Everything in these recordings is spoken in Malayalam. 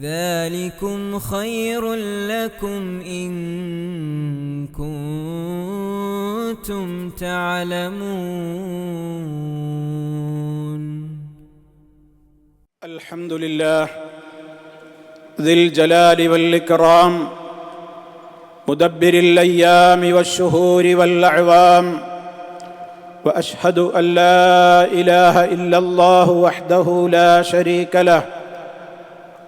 ذلكم خير لكم إن كنتم تعلمون. الحمد لله ذي الجلال والإكرام مدبر الأيام والشهور والأعوام وأشهد أن لا إله إلا الله وحده لا شريك له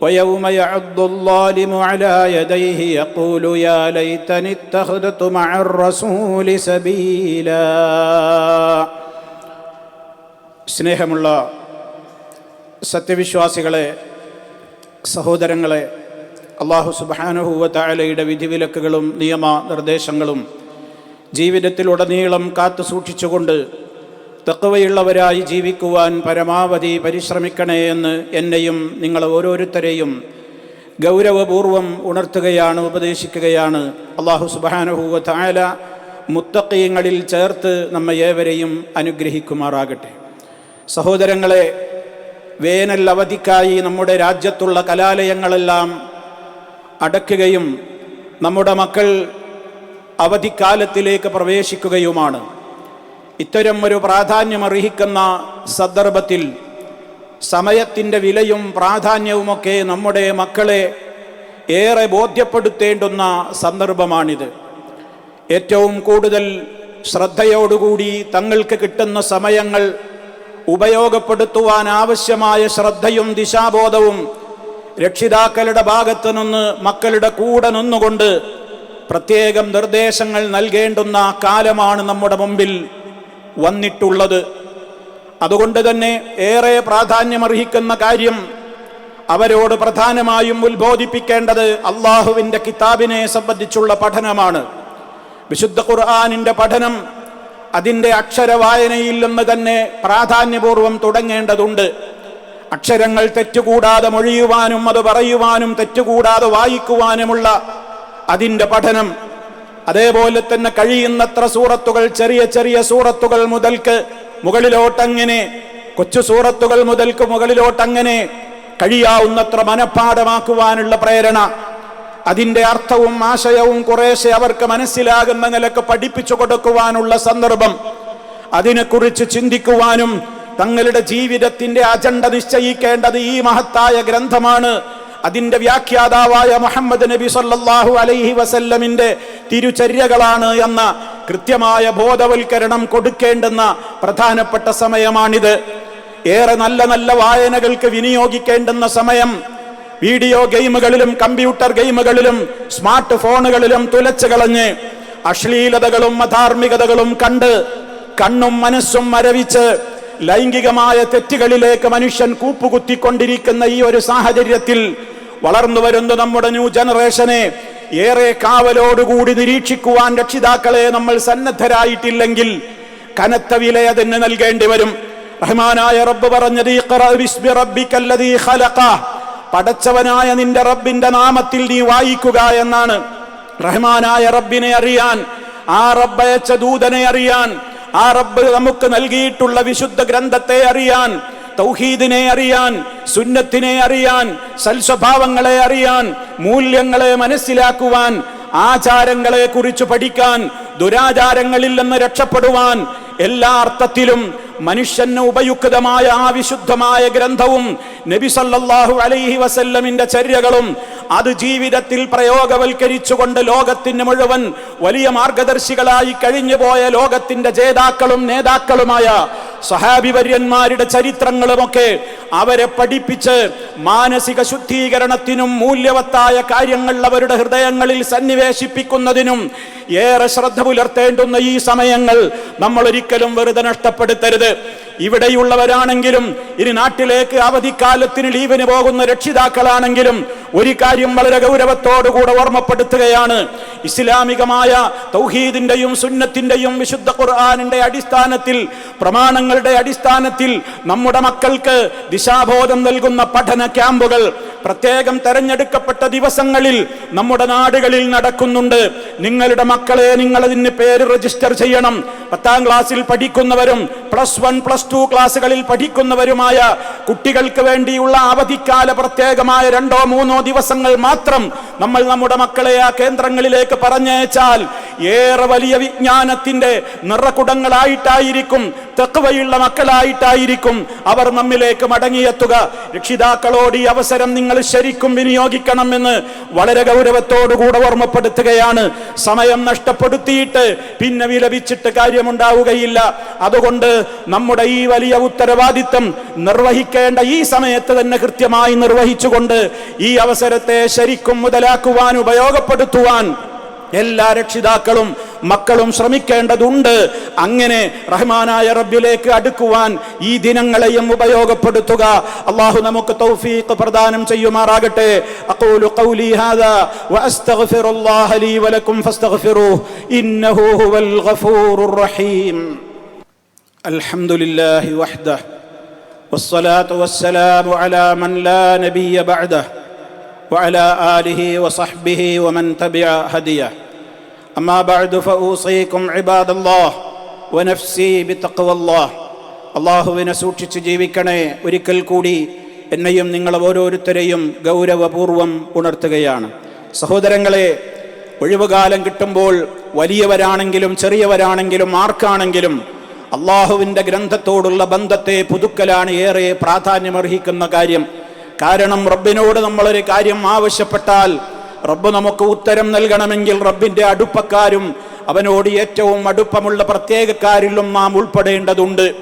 ويوم يعض الظالم على يديه يقول يا ليتني اتخذت مع الرسول سبيلا സ്നേഹമുള്ള സത്യവിശ്വാസികളെ സഹോദരങ്ങളെ അള്ളാഹു സുബാനുഹൂവ താലയുടെ വിധിവിലക്കുകളും നിയമ നിർദ്ദേശങ്ങളും ജീവിതത്തിലുടനീളം കാത്തു സൂക്ഷിച്ചുകൊണ്ട് തക്കവയുള്ളവരായി ജീവിക്കുവാൻ പരമാവധി പരിശ്രമിക്കണേ എന്ന് എന്നെയും നിങ്ങൾ ഓരോരുത്തരെയും ഗൗരവപൂർവം ഉണർത്തുകയാണ് ഉപദേശിക്കുകയാണ്. അള്ളാഹു സുബാനുഹൂവ താല മുത്തക്കീങ്ങളിൽ ചേർത്ത് നമ്മ ഏവരെയും അനുഗ്രഹിക്കുമാറാകട്ടെ. സഹോദരങ്ങളെ വേനൽ അവധിക്കായി നമ്മുടെ രാജ്യത്തുള്ള കലാലയങ്ങളെല്ലാം അടയ്ക്കുകയും നമ്മുടെ മക്കൾ അവധിക്കാലത്തിലേക്ക് പ്രവേശിക്കുകയുമാണ്. ഇത്തരം ഒരു പ്രാധാന്യമർഹിക്കുന്ന സന്ദർഭത്തിൽ സമയത്തിന്റെ വിലയും പ്രാധാന്യവുമൊക്കെ നമ്മുടെ മക്കളെ ഏറെ ബോധ്യപ്പെടുത്തേണ്ടുന്ന സന്ദർഭമാണിത്. ഏറ്റവും കൂടുതൽ ശ്രദ്ധയോടുകൂടി തങ്ങൾക്ക് കിട്ടുന്ന സമയങ്ങൾ ഉപയോഗപ്പെടുത്തുവാൻ ആവശ്യമായ ശ്രദ്ധയും ദിശാബോധവും രക്ഷിതാക്കളുടെ ഭാഗത്തു നിന്ന് മക്കളുടെ കൂടെ നിന്നുകൊണ്ട് പ്രത്യേകം നിർദ്ദേശങ്ങൾ നൽകേണ്ടുന്ന കാലമാണ് നമ്മുടെ മുമ്പിൽ. വന്നിട്ടുള്ളത്. അതുകൊണ്ട് തന്നെ ഏറെ പ്രാധാന്യമർഹിക്കുന്ന കാര്യം അവരോട് പ്രധാനമായും ഉത്ബോധിപ്പിക്കേണ്ടത് അള്ളാഹുവിന്റെ കിതാബിനെ സംബന്ധിച്ചുള്ള പഠനമാണ്. വിശുദ്ധ ഖുർആാനിന്റെ പഠനം അതിന്റെ അക്ഷരവായനയിൽ നിന്ന് തന്നെ പ്രാധാന്യപൂർവം തുടങ്ങേണ്ടതുണ്ട്. അക്ഷരങ്ങൾ തെറ്റുകൂടാതെ മൊഴിയുവാനും അത് പറയുവാനും തെറ്റുകൂടാതെ വായിക്കുവാനുമുള്ള അതിന്റെ പഠനം അതേപോലെ തന്നെ കഴിയുന്നത്ര സൂറത്തുകൾ ചെറിയ ചെറിയ സൂറത്തുകൾ മുതൽക്ക് മുകളിലോട്ടങ്ങനെ കൊച്ചു സൂറത്തുകൾ മുതൽക്ക് മുകളിലോട്ടങ്ങനെ കഴിയാവുന്നത്ര മനഃപ്പാഠമാക്കുവാനുള്ള പ്രേരണ. അതിന്റെ അർത്ഥവും ആശയവും കുറേശ്ശെ അവർക്ക് മനസ്സിലാകുന്ന നിലയ്ക്ക് പഠിപ്പിച്ചു കൊടുക്കുവാനുള്ള സന്ദർഭം. അതിനെക്കുറിച്ച് ചിന്തിക്കുവാനും തങ്ങളുടെ ജീവിതത്തിന്റെ അജണ്ട നിശ്ചയിക്കേണ്ടത് ഈ മഹത്തായ ഗ്രന്ഥമാണ്. അതിന്റെ വ്യാഖ്യാതാവായ മുഹമ്മദ് നബി സല്ലാഹു അലൈഹി വസല്ലമിന്റെ തിരുചര്യകളാണ് എന്ന കൃത്യമായ ബോധവൽക്കരണം കൊടുക്കേണ്ടുന്ന പ്രധാനപ്പെട്ട സമയമാണിത്. ഏറെ നല്ല നല്ല വായനകൾക്ക് വിനിയോഗിക്കേണ്ടുന്ന സമയം. വീഡിയോ ഗെയിമുകളിലും കമ്പ്യൂട്ടർ ഗെയിമുകളിലും സ്മാർട്ട് ഫോണുകളിലും തുലച്ചു കളഞ്ഞ് അശ്ലീലതകളും അധാർമികതകളും കണ്ട് കണ്ണും മനസ്സും മരവിച്ച് ലൈംഗികമായ തെറ്റുകളിലേക്ക് മനുഷ്യൻ കൂപ്പുകുത്തിക്കൊണ്ടിരിക്കുന്ന ഈ ഒരു സാഹചര്യത്തിൽ വളർന്നു വരുന്ന നമ്മുടെ ന്യൂ ജനറേഷനെ. ഏറെ കാവലോടുകൂടി നിരീക്ഷിക്കുവാൻ രക്ഷിതാക്കളെ നമ്മൾ സന്നദ്ധരായിട്ടില്ലെങ്കിൽ കനത്ത വില അതിന് നൽകേണ്ടി വരും. റഹ്മാനായ റബ്ബ് പറഞ്ഞത്. പടച്ചവനായ നിന്റെ റബ്ബിന്റെ നാമത്തിൽ നീ വായിക്കുക എന്നാണ്. റഹ്മാനായ റബ്ബിനെ അറിയാൻ ആ റബ്ബയച്ച ദൂതനെ അറിയാൻ ആ റബ്ബ് നമുക്ക് നൽകിയിട്ടുള്ള വിശുദ്ധ ഗ്രന്ഥത്തെ അറിയാൻ തൗഹീദിനെ അറിയാൻ സുന്നത്തിനെ അറിയാൻ സൽസ്വഭാവങ്ങളെ അറിയാൻ മൂല്യങ്ങളെ മനസ്സിലാക്കുവാൻ ആചാരങ്ങളെ കുറിച്ച് പഠിക്കാൻ ദുരാചാരങ്ങളിൽ നിന്ന് രക്ഷപ്പെടുവാൻ എല്ലാ അർത്ഥത്തിലും മനുഷ്യന് ഉപയുക്തമായ ആ വിശുദ്ധമായ ഗ്രന്ഥവും നബി സല്ലല്ലാഹു അലൈഹി വസല്ലമിന്റെ ചര്യകളും അത് ജീവിതത്തിൽ പ്രയോഗവൽക്കരിച്ചുകൊണ്ട് ലോകത്തിന് മുഴുവൻ വലിയ മാർഗദർശികളായി കഴിഞ്ഞുപോയ ലോകത്തിന്റെ ജേതാക്കളും നേതാക്കളുമായ സഹാബിവര്യന്മാരുടെ ചരിത്രങ്ങളുമൊക്കെ അവരെ പഠിപ്പിച്ച് മാനസിക ശുദ്ധീകരണത്തിനും മൂല്യവത്തായ കാര്യങ്ങൾ അവരുടെ ഹൃദയങ്ങളിൽ സന്നിവേശിപ്പിക്കുന്നതിനും ഏറെ ശ്രദ്ധ പുലർത്തേണ്ടുന്ന ഈ സമയങ്ങൾ നമ്മൾ ഒരിക്കലും വെറുതെ നഷ്ടപ്പെടുത്തരുത്. ഇവിടെയുള്ളവരാണെങ്കിലും ഇനി നാട്ടിലേക്ക് അവധിക്കാലത്തിന് ലീവിന് പോകുന്ന രക്ഷിതാക്കളാണെങ്കിലും ഒരു കാര്യം വളരെ ഗൗരവത്തോടുകൂടെ ഓർമ്മപ്പെടുത്തുകയാണ്. ഇസ്ലാമികമായ തൗഹീദിന്റെയും സുന്നത്തിന്റെയും വിശുദ്ധ ഖുർആാനിന്റെ അടിസ്ഥാനത്തിൽ പ്രമാണങ്ങളുടെ അടിസ്ഥാനത്തിൽ നമ്മുടെ മക്കൾക്ക് ദിശാബോധം നൽകുന്ന പഠന ക്യാമ്പുകൾ പ്രത്യേകം തെരഞ്ഞെടുക്കപ്പെട്ട ദിവസങ്ങളിൽ നമ്മുടെ നാടുകളിൽ നടക്കുന്നുണ്ട്. നിങ്ങളുടെ മക്കളെ നിങ്ങൾ അതിന് പേര് രജിസ്റ്റർ ചെയ്യണം. പത്താം ക്ലാസ്സിൽ പഠിക്കുന്നവരും പ്ലസ് വൺ പ്ലസ് ടു ക്ലാസ്സുകളിൽ പഠിക്കുന്നവരുമായ കുട്ടികൾക്ക് വേണ്ടിയുള്ള അവധിക്കാല പ്രത്യേകമായ രണ്ടോ മൂന്നോ ദിവസങ്ങൾ മാത്രം നമ്മൾ നമ്മുടെ മക്കളെ ആ കേന്ദ്രങ്ങളിലേക്ക് പറഞ്ഞയച്ചാൽ ഏറെ വലിയ വിജ്ഞാനത്തിന്റെ നിറകുടങ്ങളായിട്ടായിരിക്കും തെക്കുവയുള്ള മക്കളായിട്ടായിരിക്കും അവർ നമ്മിലേക്ക് മടങ്ങിയെത്തുക. രക്ഷിതാക്കളോട് ഈ അവസരം നിങ്ങൾ ശരിക്കും വിനിയോഗിക്കണമെന്ന് വളരെ ഗൗരവത്തോടുകൂടെ ഓർമ്മപ്പെടുത്തുകയാണ്. സമയം നഷ്ടപ്പെടുത്തിയിട്ട് പിന്നെ വിലപിച്ചിട്ട് കാര്യമുണ്ടാവുകയില്ല. അതുകൊണ്ട് നമ്മുടെ ഈ വലിയ ഉത്തരവാദിത്തം നിർവഹിക്കേണ്ട ഈ സമയത്ത് തന്നെ കൃത്യമായി നിർവഹിച്ചുകൊണ്ട് ഈ അവസരത്തെ ശരിക്കും മുതലാക്കുവാൻ ഉപയോഗപ്പെടുത്തുവാൻ എല്ലാ രക്ഷിതാക്കളും മക്കളും ശ്രമിക്കേണ്ടതുണ്ട് അങ്ങനെ റഹ്മാനായ റബ്ബിലേക്ക് അടുക്കുവാൻ ഈ ദിനങ്ങളെയും ഉപയോഗപ്പെടുത്തുക അള്ളാഹു നമുക്ക് തൗഫീഖ് പ്രദാനം ചെയ്യുമാറാകട്ടെ അഖൂലു ഖൗലി ഹാദാ വഅസ്തഗ്ഫിറുല്ലാഹ ലീ വലക്കും ഫസ്തഗ്ഫിറൂഹു ഇന്നഹു ഹുവൽ ഗഫൂറുർ റഹീം അൽഹംദുലില്ലാഹി വഹ്ദഹ والصلاة والسلام على من لا نبي بعده وعلى آله وصحبه ومن تبع هديه أما بعد فأوصيكم عباد الله ونفسي بتقوى الله അള്ളാഹുവിനെ സൂക്ഷിച്ച് ജീവിക്കണേ ഒരിക്കൽ കൂടി എന്നെയും നിങ്ങൾ ഓരോരുത്തരെയും ഗൗരവപൂർവം ഉണർത്തുകയാണ് സഹോദരങ്ങളെ ഒഴിവുകാലം കിട്ടുമ്പോൾ വലിയവരാണെങ്കിലും ചെറിയവരാണെങ്കിലും ആർക്കാണെങ്കിലും അള്ളാഹുവിൻ്റെ ഗ്രന്ഥത്തോടുള്ള ബന്ധത്തെ പുതുക്കലാണ് ഏറെ പ്രാധാന്യമർഹിക്കുന്ന കാര്യം കാരണം റബ്ബിനോട് നമ്മളൊരു കാര്യം ആവശ്യപ്പെട്ടാൽ റബ്ബ് നമുക്ക് ഉത്തരം നൽകണമെങ്കിൽ റബ്ബിന്റെ അടുപ്പക്കാരും അവനോട് ഏറ്റവും അടുപ്പമുള്ള പ്രത്യേകക്കാരിലും നാം ഉൾപ്പെടേണ്ടതുണ്ട്.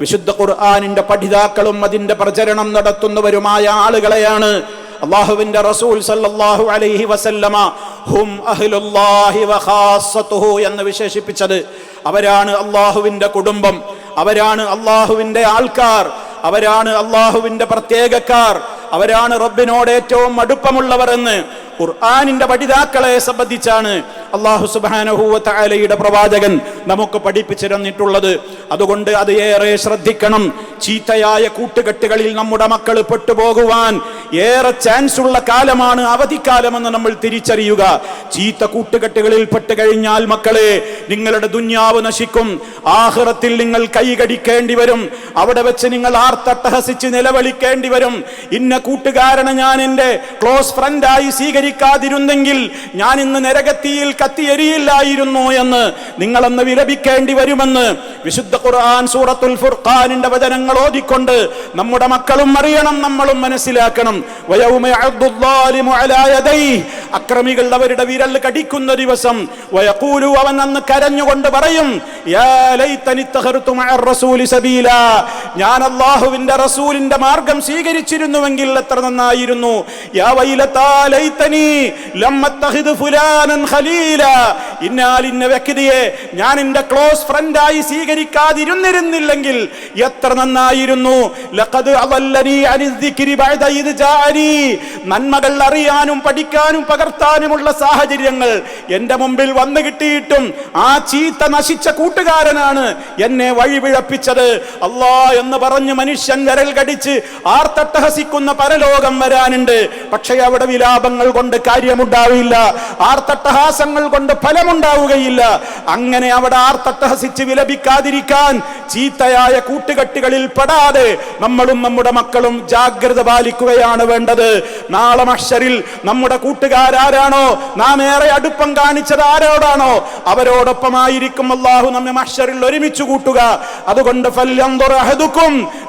വിശുദ്ധ ഖുർആാനിന്റെ പഠിതാക്കളും അതിന്റെ പ്രചരണം നടത്തുന്നവരുമായ ആളുകളെയാണ് അള്ളാഹുവിന്റെ റസൂൽ സല്ലല്ലാഹു അലൈഹി വസല്ലമ ഹും അഹ്ലുല്ലാഹി വഖാസത്തുഹു എന്ന് വിശേഷിപ്പിച്ചത്. അവരാണ് അള്ളാഹുവിന്റെ കുടുംബം അവരാണ് അള്ളാഹുവിന്റെ ആൾക്കാർ അവരാണ് അള്ളാഹുവിന്റെ പ്രത്യേകക്കാർ. അവരാണ് റബ്ബിനോട് ഏറ്റവും അടുപ്പമുള്ളവർ എന്ന് ഖുർആാനിന്റെ പഠിതാക്കളെ സംബന്ധിച്ചാണ് അള്ളാഹു സുബാനഹുലയുടെ പ്രവാചകൻ നമുക്ക് പഠിപ്പിച്ചു തന്നിട്ടുള്ളത് അതുകൊണ്ട് അത് ഏറെ ശ്രദ്ധിക്കണം. ചീത്തയായ കൂട്ടുകെട്ടുകളിൽ നമ്മുടെ മക്കൾ പെട്ടുപോകുവാൻ ഏറെ ചാൻസ് ഉള്ള കാലമാണ് അവധിക്കാലമെന്ന് നമ്മൾ തിരിച്ചറിയുക. ചീത്ത കൂട്ടുകെട്ടുകളിൽ പെട്ട് കഴിഞ്ഞാൽ മക്കളെ നിങ്ങളുടെ ദുന്യാവ് നശിക്കും. ആഹ്റത്തിൽ നിങ്ങൾ കൈകടിക്കേണ്ടി വരും. അവിടെ വെച്ച് നിങ്ങൾ ആർത്തട്ടഹസിച്ച് നിലവിളിക്കേണ്ടി വരും. ഇന്ന കൂട്ടുകാരനെ ഞാൻ എന്റെ ക്ലോസ് ഫ്രണ്ടായി സ്വീകരിക്കാതിരുന്നെങ്കിൽ ഞാൻ ഇന്ന് നരകത്തിയിൽ കത്തിയെരിയില്ലായിരുന്നു എന്ന് നിങ്ങളെന്ന് വിലപിക്കേണ്ടി വരുമെന്ന് വിശുദ്ധ ഖുർആൻ സൂറത്തുൽ ഫുർഖാനിന്റെ വചനങ്ങൾ ഓതിക്കൊണ്ട് നമ്മുടെ മക്കളും അറിയണം നമ്മളും മനസ്സിലാക്കണം. അക്രമികൾ അവരുടെ വിരൽ കടിക്കുന്ന ദിവസം അവൻ അന്ന് കരഞ്ഞുകൊണ്ട് പറയും ഞാൻ അള്ളാഹുവിന്റെ റസൂലിന്റെ മാർഗം സ്വീകരിച്ചിരുന്നുവെങ്കിൽ എത്ര നന്നായിരുന്നു? ഫുലാനൻ ഖലീല. വ്യക്തിയെ ഞാൻ എന്റെ ക്ലോസ് ഫ്രണ്ടായി സ്വീകരിക്കാതിരുന്നിരുന്നില്ലെങ്കിൽ എത്ര നന്നായിരുന്നു? ബഅദ നന്മകൾ അറിയാനും പഠിക്കാനും പകർത്താനുമുള്ള സാഹചര്യങ്ങൾ എന്റെ മുമ്പിൽ വന്നു കിട്ടിയിട്ടും ആ ചീത്ത നശിച്ച കൂട്ടുകാരനാണ് എന്നെ വഴിപിഴപ്പിച്ചത്. അല്ലാ എന്ന് പറഞ്ഞ് മനുഷ്യൻ വിരൽ കടിച്ച് ആർത്തട്ടഹസിക്കുന്ന പരലോകം വരാനുണ്ട്. പക്ഷേ അവിടെ വിലാപങ്ങൾ കൊണ്ട് കാര്യമുണ്ടാവില്ല. ആർത്തട്ടഹാസങ്ങൾ കൊണ്ട് ഫലമുണ്ടാവുകയില്ല. അങ്ങനെ അവിടെ ആർത്തട്ടഹസിച്ച് വിലപിക്കാതിരിക്കാൻ ചീത്തയായ കൂട്ടുകെട്ടുകളിൽ പെടാതെ നമ്മളും നമ്മുടെ മക്കളും ജാഗ്രത പാലിക്കുകയാണ് വേണ്ടത്. നാളെ മഷറിൽ നമ്മുടെ കൂട്ടുകാരാരാണോ? നാം ഏറെ അടുപ്പം കാണിച്ചത് ആരോടാണോ? അവരോടൊപ്പമായിരിക്കും അള്ളാഹു നമ്മെ മഷറിൽ ഒരുമിച്ച് കൂട്ടുക. അതുകൊണ്ട് ഫല്യം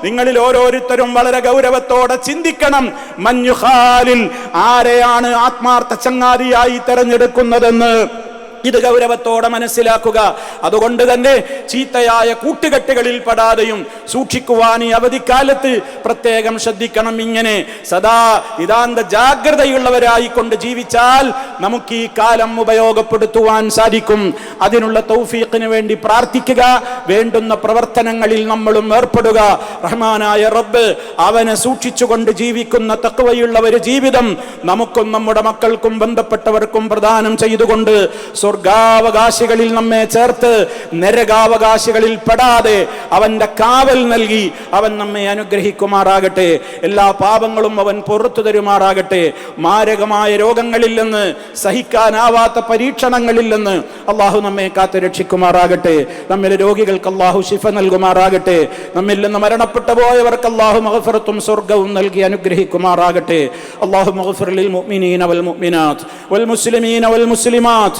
നിങ്ങളിൽ ഓരോരുത്തരും വളരെ ഗൗരവത്തോടെ ചിന്തിക്കണം മഞ്ഞുഹാലിൽ ആരെയാണ് ആത്മാർത്ഥ ചങ്ങാതിയായി തെരഞ്ഞെടുക്കുന്നതെന്ന്? ഇത് ഗൗരവത്തോടെ മനസ്സിലാക്കുക. അതുകൊണ്ട് തന്നെ ചീത്തയായ കൂട്ടുകെട്ടുകളിൽ പെടാതെയും സൂക്ഷിക്കുവാൻ ഈ അവധിക്കാലത്ത് പ്രത്യേകം ശ്രദ്ധിക്കണം ഇങ്ങനെ. സദാ നിതാന്ത ജാഗ്രതയുള്ളവരായിക്കൊണ്ട് ജീവിച്ചാൽ നമുക്ക് ഈ കാലം ഉപയോഗപ്പെടുത്തുവാൻ സാധിക്കും. അതിനുള്ള തൗഫീഖിന് വേണ്ടി പ്രാർത്ഥിക്കുക. വേണ്ടുന്ന പ്രവർത്തനങ്ങളിൽ നമ്മളും ഏർപ്പെടുക. റഹ്മാനായ റബ്ബ് അവനെ സൂക്ഷിച്ചുകൊണ്ട് ജീവിക്കുന്ന തക്കവയുള്ള ഒരു ജീവിതം നമുക്കും നമ്മുടെ മക്കൾക്കും ബന്ധപ്പെട്ടവർക്കും പ്രദാനം ചെയ്തുകൊണ്ട് സ്വർഗാവകാശികളിൽ നമ്മെ ചേർത്ത് നരകാവകാശികളിൽ പെടാതെ അവന്റെ കാവൽ നൽകി അവൻ നമ്മെ അനുഗ്രഹിക്കുമാറാകട്ടെ. എല്ലാ പാപങ്ങളും അവൻ പുറത്തു തരുമാറാകട്ടെ. മാരകമായ രോഗങ്ങളിൽ നിന്ന് സഹിക്കാനാവാത്ത പരീക്ഷണങ്ങളിൽ നിന്ന് അള്ളാഹു നമ്മെ കാത്തു രക്ഷിക്കുമാറാകട്ടെ. നമ്മിലെ രോഗികൾക്ക് അള്ളാഹു ശിഫ നൽകുമാറാകട്ടെ. നമ്മിൽ നിന്ന് മരണപ്പെട്ടു പോയവർക്ക് അള്ളാഹു മഹഫറത്തും സ്വർഗവും നൽകി അനുഗ്രഹിക്കുമാറാകട്ടെ. അള്ളാഹു മഹഫറിൽ മുഅ്മിനീന വൽ മുഅ്മിനാത്ത് വൽ മുസ്ലിമീന വൽ മുസ്ലിമാത്ത്.